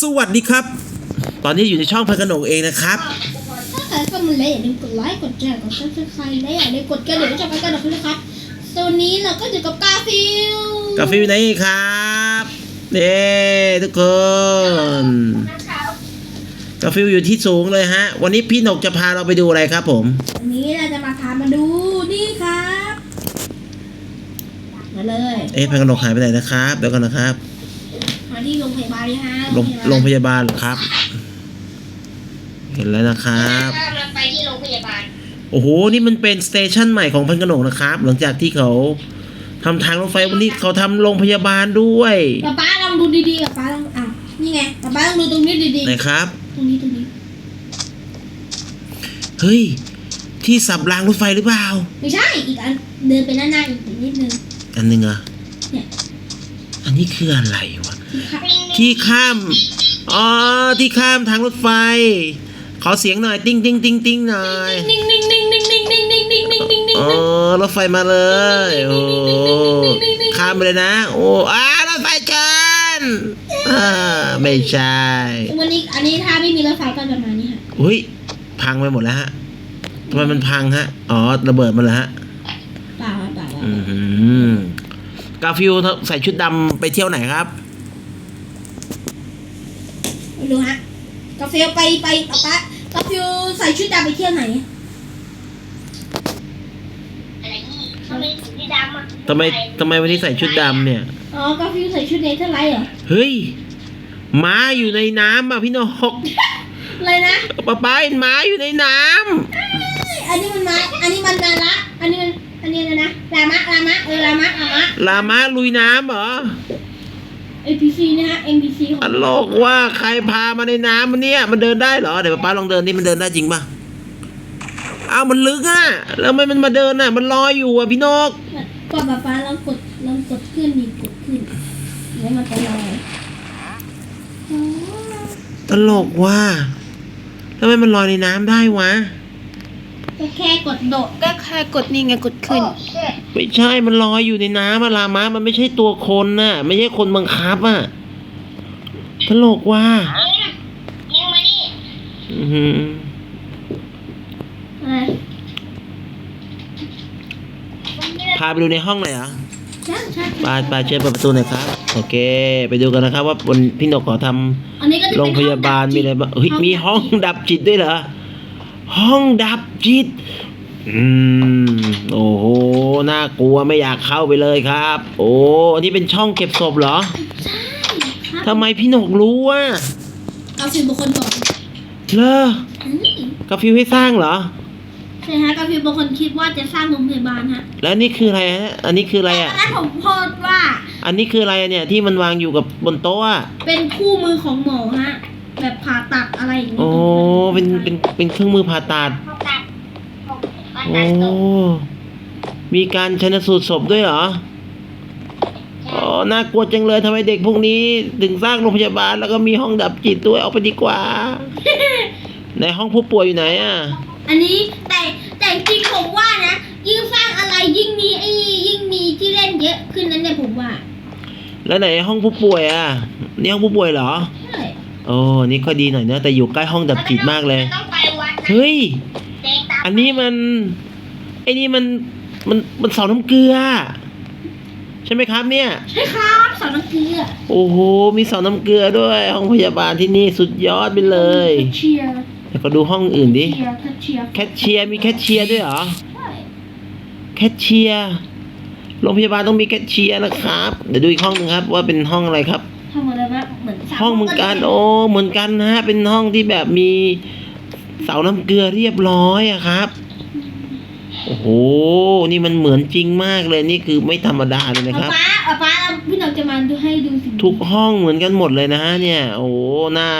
สวัสดีครับ ตอนนี้อยู่ในช่องพันกนกเองนะครับ ถ้าใครเข้ามาแล้วอย่าลืมกดไลค์ กดแชร์ กดซับสไครต์และอย่าลืมกดกระดิ่งจะไปกันด้วยนะครับตัวนี้เราก็อยู่กับกาฟิลกาแฟอยู่ไหนครับเด้ทุกคนกาแฟอยู่ที่สูงเลยฮะ วันนี้พี่หนกจะพาเราไปดูอะไรครับ ผมวันนี้เราจะมาพามาดูนี่ครับ มาเลย เอ๊ะพันกนกหายไปไหนนะครับเดี๋ยวก่อนนะครับ มาที่โรงพยาบาลเลยฮะโรงโรงพยาบาลเหรอครับ เห็นแล้วนะครับถ้าเราไปที่โรงพยาบาลโอ้โห นี่มันเป็นสเตชันใหม่ของพันกนกนะครับ หลังจากที่เขาทำทางรถไฟวันนี้เขาทำโรงพยาบาลด้วยป๊าป๊าลองดูดีๆป๊าป๊าลองอะนี่ไงป๊าป๊าลองดูตรงนี้ดีไหนครับ ๆตรงนี้ตรงนี้เฮ้ย ที่สับรางรถไฟหรือเปล่า ไม่ใช่อีกอันเดินไปหน้าๆอีกนิดนึง อันหนึ่งเหรอะเนี่ย อันนี้คืออะไรวะค่ะ ที่ข้าม อ๋อ ที่ข้ามทางรถไฟ ขอเสียงหน่อย ติ้งติ้งติ้งติ้งหน่อยนิ่งนิ่งนิ่งนิ่งนิ่งนิ่งนิ่งนิ่งนิ่งนิ่งนิ่งอ๋อ รถไฟมาเลย โอ้ข้ามไปเลยนะ โอ้อารถไฟชนอ่าไม่ใช่ วันนี้อันนี้ถ้าไม่มีรถไฟก็ประมาณนี้ค่ะอุ้ย พังไปหมดแล้วฮะทำไมมันพังฮะ อ๋อ ระเบิดมาแล้วฮะเปล่าเปล่าอืมกาฟิวใส่ชุดดำไปเที่ยวไหนครับ ไม่รู้ฮะกาแฟไปไปป๊าป๊ากาแฟใส่ชุดดำไปเที่ยวไหนอะไรนี่ทำไมสีดำอะทำไมทำไมวันนี้ใส่ชุดดำเนี่ย อ๋อกาแฟใส่ชุดเนเธอร์ไลท์เหรอเฮ้ยม้าอยู่ในน้ำอะพี่นกอะไรนะป๊าป๊าเห็นม้าอยู่ในน้อันนี้มันมาอันนี้มันนาละอันนี้มันอันนี้อะไรนะลามะลามะเออลามะลามะำลาม้าลุยน้ำเหรอ APC นะฮะ NPC ของตลกว่าใครพามาในน้ำมันเนี่ย มันเดินได้เหรอ เดี๋ยวป๊าป๊าลองเดินนี่มันเดินได้จริงป่ะอ้าวมันลึกอะ แล้วทำไมมันมาเดินอะ มันลอยอยู่อะพี่นกป๊าป๊าป๊าลองกดลองกดขึ้นดิกดขึ้นแล้วมันจะลอยอ๋อตลกว่าทำไมมันลอยในน้ำได้วะ ก็แค่กดโดดก็แค่กดนี่ไงกดขึ้น ไม่ใช่มันลอยอยู่ในน้ำอะลาม้ามันไม่ใช่ตัวคนน่ะ ไม่ใช่คนบังคับอะตลกว่าเอ้ยยังมานี่อื้อหืออะไรพาไปดูในห้องหน่อยเหรอใช่ใช่ปาปาเชิญเปิดประตูหน่อยครับ โอเค ไปดูกันนะครับว่าบนพี่นกขอทำอันนี้ก็จะเป็นโรงพยาบาลมีอะไรบ้างเฮ้ยมีห้องดับจิตด้วยเหรอ ห้องดับจิต อืม โอ้โห น่ากลัวไม่อยากเข้าไปเลยครับ โอ้ อันนี้เป็นช่องเก็บศพเหรอ ใช่ครับทำไมพี่นกรู้ว่าเอาสิบบุคคลก่อนเลออืมกาฟิวให้สร้างเหรอ ใช่ฮะกาฟิวบางคนคิดว่าจะสร้างโรงพยาบาลฮะแล้วนี่คืออะไรฮะ อันนี้คืออะไรอะตอนนั้นผมโพสต์ว่าอันนี้คืออะไรอะเนี่ยที่มันวางอยู่กับบนโต๊ะอะเป็นคู่มือของหมอฮะ แบบผ่าตัดอะไรอย่างนี้โอ้เป็นเป็นเป็นเครื่องมือผ่าตัดเขาตัดผมก็โอ้ตัดตกมีการชนสูตรศพด้วยเหรออ๋อน่ากลัวจังเลยทำไมเด็กพวกนี้ ถึงสร้างโรงพยาบาลแล้วก็มีห้องดับจิตด้วยเอาไปดีกว่าในห้องผู้ป่วยอยู่ไหนอะ อันนี้แต่แต่จริงผมว่านะ ยิ่งสร้างอะไรยิ่งมีไอ้ยิ่งมีที่เล่นเยอะขึ้นนั้นเนี่ยผมว่าแล้วไหนห้องผู้ป่วยอะนี่ห้องผู้ป่วยเหรอ ใช่ โอ้นี่ก็ดีหน่อยนะแต่อยู่ใกล้ห้องดับจิตมากเลย ต้องไปวัดนะเฮ้ย เด็กตามอันนี้มัน ไอ้นี่มัน มัน มันเสาน้ำเกลือ ใช่ไหมครับเนี่ย ใช่ครับสอนนักเกลือโอ้โห มีเสาน้ำเกลือด้วยห้องพยาบาลที่นี่สุดยอดไปเลยแคชเชียร์แต่ก็ดูห้องอื่นดิแคชเชียร์แคชเชียร์แคชเชียร์มีแคชเชียร์ด้วยเหรอ ใช่แคชเชียร์ โรงพยาบาลต้องมีแคชเชียร์นะครับ เดี๋ยวดูอีกห้องหนึ่งครับว่าเป็นห้องอะไรครับ หมือนสามห้องเหมือนกันโอ้เหมือนกันนะฮะเป็นห้องที่แบบมีเสาน้ำเกลือเรียบร้อยอะครับโอ้โหนี่มันเหมือนจริงมากเลยนี่คือไม่ธรรมดาเลยนะครับป๊าป๊าป๊าพี่หน้องจะมาดูให้ดูสิทุกห้องเหมือนกันหมดเลยนะฮะเนี่ย โอ้โหหน้า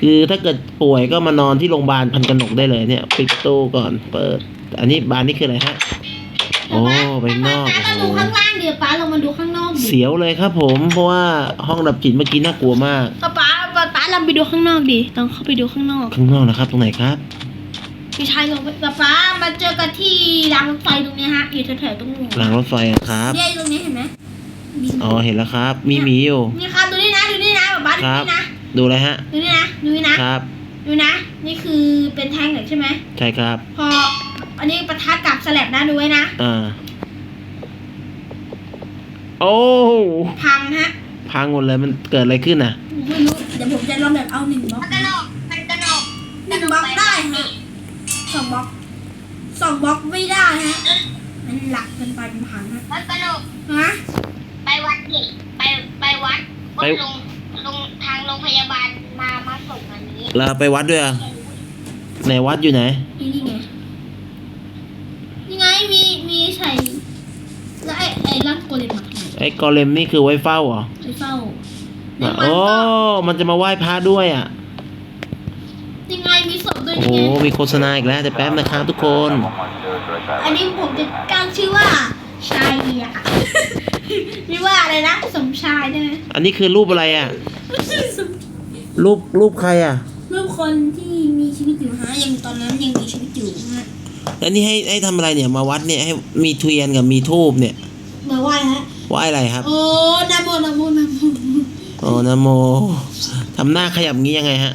คือถ้าเกิดป่วยก็มานอนที่โรงพยาบาลพันกนกได้เลยเนี่ย ปิดประตูก่อนเปิด อันนี้บานนี่คืออะไรฮะ โอ้ไปข้างนอกป๊าโอ้เราโหดูข้างล่างเดี๋ยวป๊าเรามาดูข้างนอกดิเสียวเลยครับ ผมเพราะว่าห้องดับจิตเมื่อกี้น่ากลัวมากป๊าป๊าป๊าป๊าเราไปดูข้างนอกดิต้องเข้าไปดูข้างนอกข้างนอกนะครับตรงไหนครับพี่ชายลงไปป๊าป๊ามาเจอกันที่รางรถไฟตรงเนี้ยฮะอยู่แถวๆตรงนู้นหลังรถไฟอะครับ เนี่ยตรงนี้เห็นไหมมีอ๋อเห็นแล้วครับ มีหมีอยู่ นี่ครับดูนี่นะดูนี่นะป๊าป๊าดูครับนี่นะดูเลยฮะ ดูนี่นะดูนี่นะครับ ดูนะ นี่คือเป็นแท่งเหล็กใช่ไหมใช่ครับ พออันนี้ปะทะกับสแลบนะดูไว้นะ อ่า โอ้พังฮะพังหมดเลยมันเกิดอะไรขึ้นน่ะไม่รู้เดี๋ยวผมจะลองแบบเอาหนึ่งบล็อกมันกระโดดมันกระโดดหนึ่งบล็อกได้ฮะสองบล็อกสองบล็อกไม่ได้ฮะมันหลักเกินไปมันพังฮะมันกระโดดฮะไปวัดดิไปไปวัดไปลงลงทางโรงพยาบาลมามาส่งอันนี้เราไปวัดด้วยอะไหนวัดอยู่ไหนนี่นี่ไงนี่ไงมีมีใส่แล้วไอ้ไอ้รัดโกเลมอะ ไอ้กอเลมนี่คือไว้เฝ้าเหรอไอ้เฝ้าอะแล้วมันโอ้ก็มันจะมาไหว้พระด้วยอะยังไงมีศพด้วยโอ้นี่โหไงมีโฆษณาอีกแล้วแต่แป๊บนะครับทุกคน อันนี้ผมจะตั้งชื่อว่าชายเดียนี่ว่าอะไรนะสมชายได้ไหมอันนี้คือรูปอะไรอะ รูปรูปใครอะ รูปคนที่มีชีวิตอยู่ฮะยังตอนนั้นยังมีชีวิตอยู่ฮะแล้วนี่ให้ให้ทำอะไรเนี่ยมาวัดเนี่ยให้มีเทียนกับมีทูบเนี่ย มาไหว้ฮะ ไหว้อะไรครับ โอ้นะโมนะโมนะโมโอ้นะโมทำหน้าขยับงี้ยังไงฮะ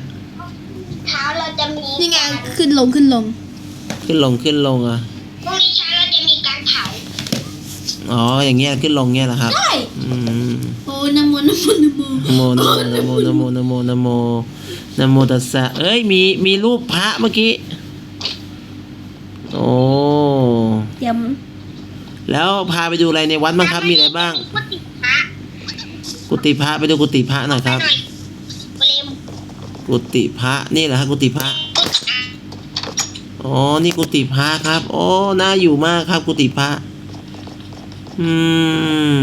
เช้าเราจะมีนี่ไงขึ้นลงขึ้นลง ขึ้นลงขึ้นลงอะพรุ่งนี้เช้าเราจะมีการเผาอ๋ออย่างเงี้ยขึ้นลงเงี้ยเหรอครับ ได้อืมโอ้นะโมนะโมนะโมนะโมนะโมนะโมนะโมนะโมนะโมนะโมตัสสะเอ้ยมีมีรูปพระเมื่อกี้ โอ้ เดี๋ยว แล้วพาไปดูอะไรในวัดบ้างครับมีอะไรบ้างก็ติดพระกุฏิพระไปดูกุฏิพระหน่อยครับ หน่อยเบลมกุฏิพระนี่แหละครับกุฏิพระก็อะอ๋อนี่กุฏิพระครับโอ้น่าอยู่มากครับ กุฏิพระอื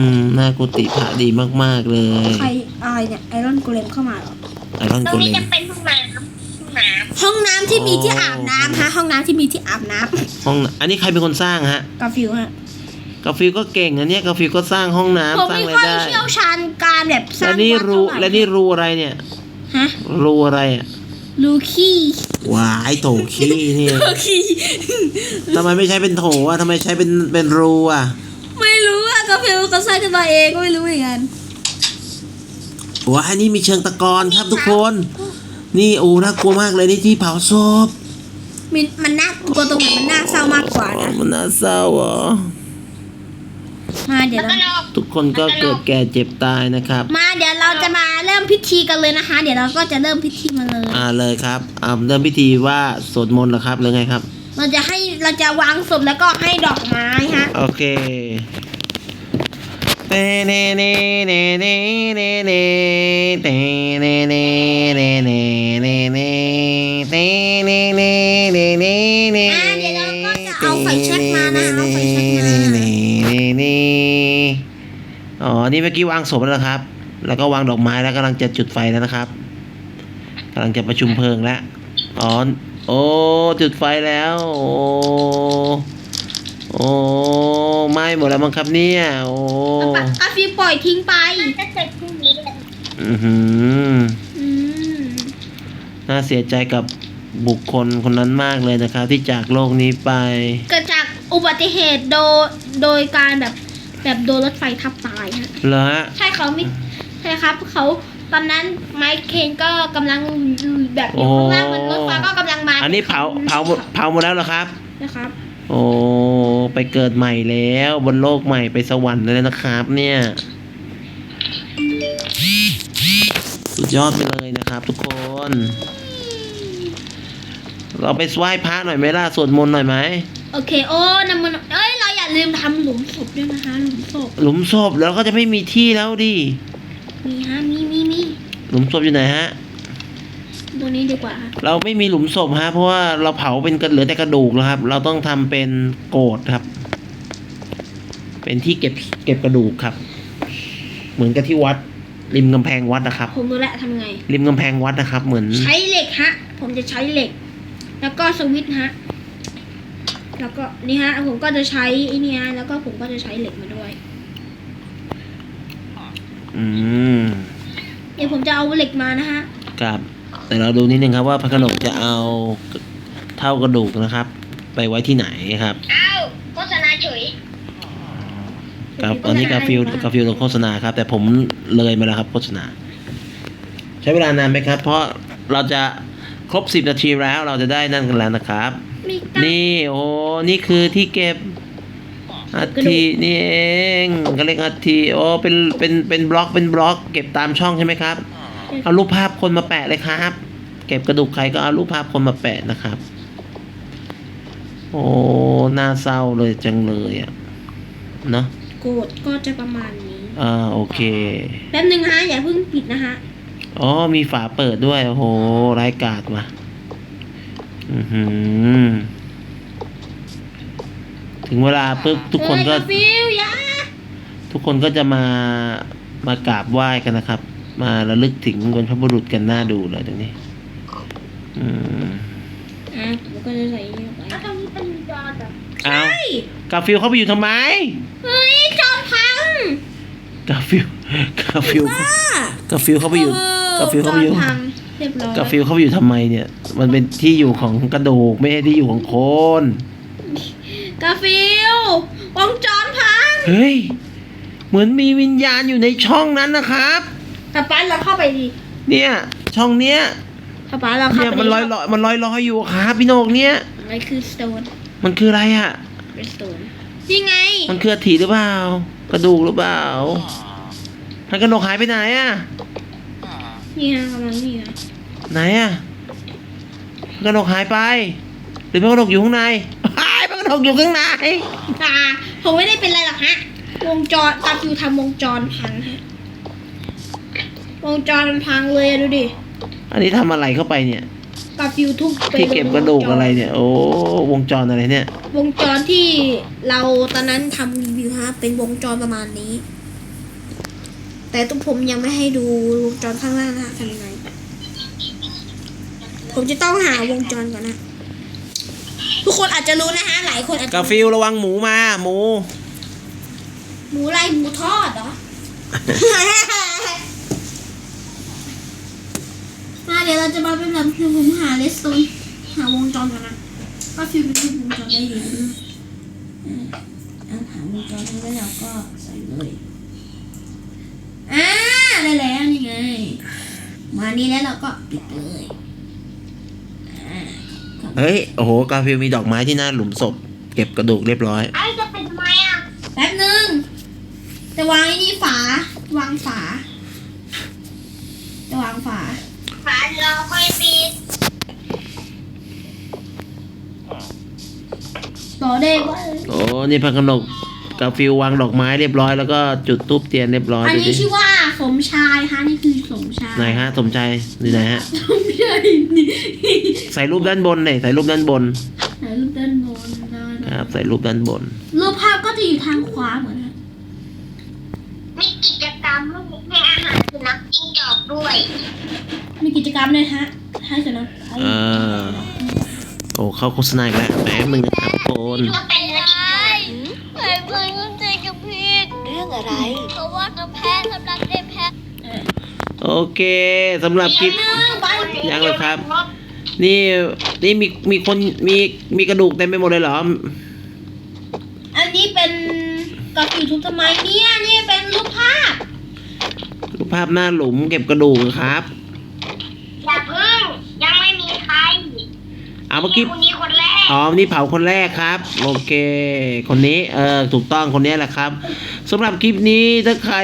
มน่ากุฏิพระดีมากๆเลยใครอะไรเนี่ยไอรอนโกเลมเข้ามาเหรอ ไอรอนตรโกงเลนี้ม จะเป็นห้องน้ำห้องน้ห้องน้ำที่มีที่อาบน้ำฮะห้องน้ำที่มีที่อาบน้ห้องอันนี้ใครเป็นคนสร้างฮะำกาฟิวฮะ กาฟิลก็เก่งอันเนี้ยกาฟิลก็สร้างห้องผมน้ำสร้างไม่อะไรค่อยได้ เชี่ยวชาญการแบบสร้าและงนี่วัดรูเท่าไหและนี่รูอะไรเนี่ย ฮะรูอะไรอะลูขี้วายโถขี้นี่ลูขี้ ทำไมไม่ใช้เป็นโถอะทำไมใช้เป็นเป็นรูอะไม่รู้อะกาฟิวเขาสร้างขึ้นมาเองก็ไม่รู้เหมือนกันว้ายนี่มีเชิงตะกอนครับทุกคน นี่โอ้น่ากลัวมากเลยนี่ที่เผาศพมันมันน่ากลัวตรงไหนมันน่าเศร้ามากกว่าอ๋อนะมันน่าเศร้าเหรอ มาำเดี๋ยวแล้วเราก็นอกทุกคนก็เกิดแก่เจ็บตายนะครับ มาเดี๋ยวเราจะมาเริ่มพิธีกันเลยนะคะ เดี๋ยวเราก็จะเริ่มพิธีมาเลยอ่าเลยครับอ่าเริ่มพิธีว่าสวดมนต์เหรอครับหรือไงครับ เราจะให้เราจะวางศพแล้วก็ให้ดอกไม้ฮะโอเคเตเนเนเนเนเนเนเตเนเนเน อ๋อนี่เมื่อกี้วางศพแล้วนะครับ แล้วก็วางดอกไม้แล้วกำลังจะจุดไฟแล้วนะครับกำลังจะประชุมเพลิงแล้วอ๋อโอ้จุดไฟแล้ว โอ้โอ้ไหม้หมดแล้วมั้งครับเนี่ยโอ้เอาปะกาฟิวปล่อยทิ้งไปมันจะเสร็จพรุ่งนี้เลยอือหืออืมน่าเสียใจกับบุคคลคนนั้นมากเลยนะครับ ที่จากโลกนี้ไป เกิดจากอุบัติเหตุโดยโดยการแบบ แบบโดนรถไฟทับตายฮะเหรอฮะใช่เขาไม่ใช่ครับเขาตอนนั้นไมค์เคนก็กำลังแบบอยู่ข้างล่างมันรถไฟก็กำลังมาอันนี้เผาเผาหมดเผาหมดแล้วเหรอครับ นะครับ โอ้ไปเกิดใหม่แล้วบนโลกใหม่ไปสวรรค์เลยนะครับ เนี่ย สุดยอดไปเลยนะครับ ทุกคน เราไปไหว้พระหน่อยไหมล่ะสวดมนต์หน่อยไหมโอเคโอ้นำมันเอ้ยเราอย่า ลืมทำหลุมศพด้วยนะคะหลุมศพหลุมศพแล้วก็จะไม่มีที่แล้วดิมีฮะมีมีมีหลุมศพอยู่ไหนฮะตรงนี้ดีกว่าฮะเราไม่มีหลุมศพฮะ เพราะว่าเราเผาเป็นกระเหลือแต่กระดูกแล้วครับ เราต้องทำเป็นโกดครับ เป็นที่เก็บเก็บกระดูกครับ เหมือนกับที่วัด ริมกำแพงวัดนะครับ ผมรู้แล้วทำไง ริมกำแพงวัดนะครับ เหมือน ใช้เหล็กฮะ ผมจะใช้เหล็ก แล้วก็สวิตช์ฮะ แล้วก็นี่ฮะผมก็จะใช้ไอ้นี่ฮะแล้วก็ผมก็จะใช้เหล็กมาด้วย อืมเดี๋ยวผมจะเอาเหล็กมานะฮะครับ แต่เราดูนิดนึงครับว่าพระขนงจะเอาเท่ากระดูกนะครับ ไปไว้ที่ไหนครับอ้าวโฆษณาเฉยครับตอนนี้กาฟิลกาฟิลลงโฆษณาครับ แต่ผมเลยมาแล้วครับโฆษณาใจช้เวลานานไหมครับ เพราะเราจะครบสิบนาทีแล้วเราจะได้นั่นกันแล้วนะครับ มีการนี่ โอ้ นี่คือที่เก็บอัฐินี่เองก็เรียกอัฐิโอ้เป็นเป็นเป็นบล็อกเป็นบล็อก เก็บตามช่องใช่ไหมครับ เอารูปภาพคนมาแปะเลยครับ เก็บกระดูกใครก็เอารูปภาพคนมาแปะนะครับ โอ้น่าเศร้าเลยจังเลยอะเนาะโกดก็จะประมาณนี้อ่าโอเคแป๊บนึงฮะอย่าเพิ่งปิดนะฮะอ๋อมีฝาเปิดด้วยโอ้โหร้ายกาจว่ะอือหือ ถึงเวลาปุ๊บทุกคนก็ เอ้ยาฟิลอยาทุกคนก็จะมามากราบไหว้กันนะครับ มาระลึกถึงบรรพบุรุษกันหน้าดูเลยตรงนี้ อืมอะผมก็จะใส่นี่เข้าไปแล้วตรงนี้เป็นจอแบบเอาเฮ้ยกาฟิลเข้าไปอยู่ทำไม เฮ้ยจอมพังกาฟิลกาฟิลบ้ากาฟิลเข้าไปอยู่ กาฟิลเข้าไปอยู่ จอมพัง เรียบร้อยกาฟิลเข้าไปอยู่ทำไมเนี่ย มันเป็นที่อยู่ของกระดูกไม่ใช่ที่อยู่ของคนกาฟิลวงจรพังเฮ้ยเหมือนมีวิญญาณอยู่ในช่องนั้นนะครับป้าป้าเราเข้าไปดิเนี่ยช่องเนี้ยป้าป้าเราเข้าเนี่ยไปมันลอยลอยมันลอยลอยอยู่ครับพี่โหนกเนี่ยอะไรคือสโตนมันคืออะไรอะ เป็นสโตนนี่ไงมันคืออัฐิหรือเปล่า กระดูกหรือเปล่าพันกระโหนกหายไปไหนอะ นี่ฮะกำลังนี่ฮะไหนอะพันกระโหนกหายไป หรือพันกระโหนกอยู่ข้างในหายพันกระโหนกอยู่ข้างในอ่าผมไม่ได้เป็นอะไรหรอกฮะ วงจรกาฟิลทำวงจรพังฮะ วงจรมันพังเลยอะดูดิอันนี้ทำอะไรเข้าไปเนี่ยกาฟิลทุบไปที่เก็บกระดูกวงจอะไรเนี่ย โอ้วงจรอะไรเนี่ย วงจรที่เราตอนนั้นทำรีวิวฮะ เป็นวงจรประมาณนี้ แต่ตุ้ผมยังไม่ให้ดูวงจรข้างล่างนะฮะทำยังไง ผมจะต้องหาวงจรก่อนนะ ทุกคนอาจจะรู้นะฮะ หลายคนอาจจะกาฟิลระวังหมูมา หมู หมูอะไรหมูทอดเหรอ มาเดี๋ยวเราจะมาเป็นแบบคือผมหาเลสโตนหาวงจรก่อนนะก็ฟิวเป็นรูปวงจรได้ดีนะอ่าเอาหาวงจรนี้แล้วเราก็ใส่เลยอ่า ได้แล้วนี่ไง มานี่แล้วเราก็ปิดเลยอ่าเฮ้ย โอ้โห กาฟิลมีดอกไม้ที่หน้าหลุมศพ เก็บกระดูกเรียบร้อย ไอ้จะเป็นทำไมอะ แป๊บนึง จะวางไอ้นี่ฝา วางฝา จะวางฝา ฝาเราค่อยปิดต่อได้ว่าโอ้ นี่พันกระโหนกกาฟิลวางดอกไม้เรียบร้อยแล้วก็จุดทูบเทียนเรียบร้อยอันดูนี้ดิชื่อว่า สมชายฮะนี่คือสมชายไหนฮะสมใจอยู่ไหนฮะสมชายนี่ใส่รูปด้านบนเลยใส่รูปด้านบนไหนรูปด้านบนได้คนะรับใส่รูปด้านบน รูปภาพก็จะอยู่ทางขวาเหมือนกันมีกิจกรรมให้อาหารสุนัขจิ้งจอกด้วย มีกิจกรรมเลยฮะให้สุนัขให้เออโอ้เข้าโฆษณาอีกแล้วแป๊บนึงนะครับทุกคนก็เป็นเนื้อดิบด้วยใครเคยเข้าใจกับผิดเรื่องอะไร เพราะว่าน้ำแพ้สำหรับเด็กแพ้โอ เคสำหรับคลิปยังเลยครับ นี่นี่มีมีคนมีมีกระดูกเต็มไปหมดเลยเหรอ อันนี้เป็นกราฟิกทุบทำไมเนี่ยนี่เป็นรูปภาพ รูปภาพหน้าหลุมเก็บกระดูกครับอย่าเพิ่งยังไม่มีใครเอาเมื่อกี้คนนี้คนแรกอ๋อนี่เผาคนแรกครับ โอเค คนนี้เออถูกต้องคนนี้แหละครับสำหรับคลิปนี้ถ้าใคร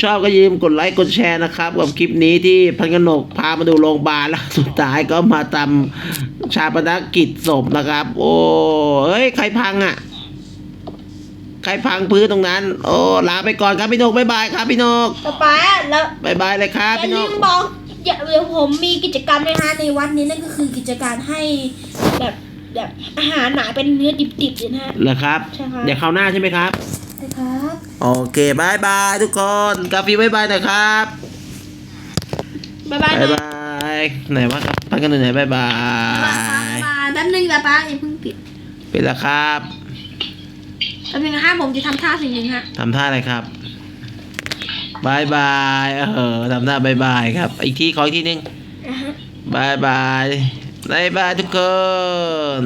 ชอบก็อย่าลืมกดไลค์กดแชร์นะครับกับคลิปนี้ที่พันกนกพามาดูโรงพยาบาลแล้วสุดท้ายก็มาทำชาปนกิจศพนะครับ โอ้เอ้ย ใครพังอะ ใครพังพื้นตรงนั้น โอ้ลาไปก่อนครับพี่นกบ๊ายบายครับพี่นกต่อไปแล้วบ๊ายบายเลยครับอย่าพี่นลืกมบอกอย่าเดี๋ยวผมมีกิจกรรมนะคะในวัดนี้นั่นก็คือกิจการให้แบบแบบอาหารหมาเป็นเนื้อดิบๆเลยนะฮะเหรอครับใช่ครับ เดี๋ยวคราวหน้าใช่ไหมครับนะครับ โอเคบายบายทุกคนกาแฟบายบายหนะครับบ๊ายบายบายนะบายไหนวะครับพันกันหนึ่งไหนบายบาบ๊ายยบายแป๊บนึงนะป้าอย่าเพิ่งปิดเป็นแล้วครับแป๊บนึงนะฮะผมจะทำท่าสิ่งหนึ่งฮะทำท่าอะไรครับบายบายเออทำท่าบายบายครับ อีกทีขออีกทีหนึงอ่าฮะบายบายบายบายทุกคน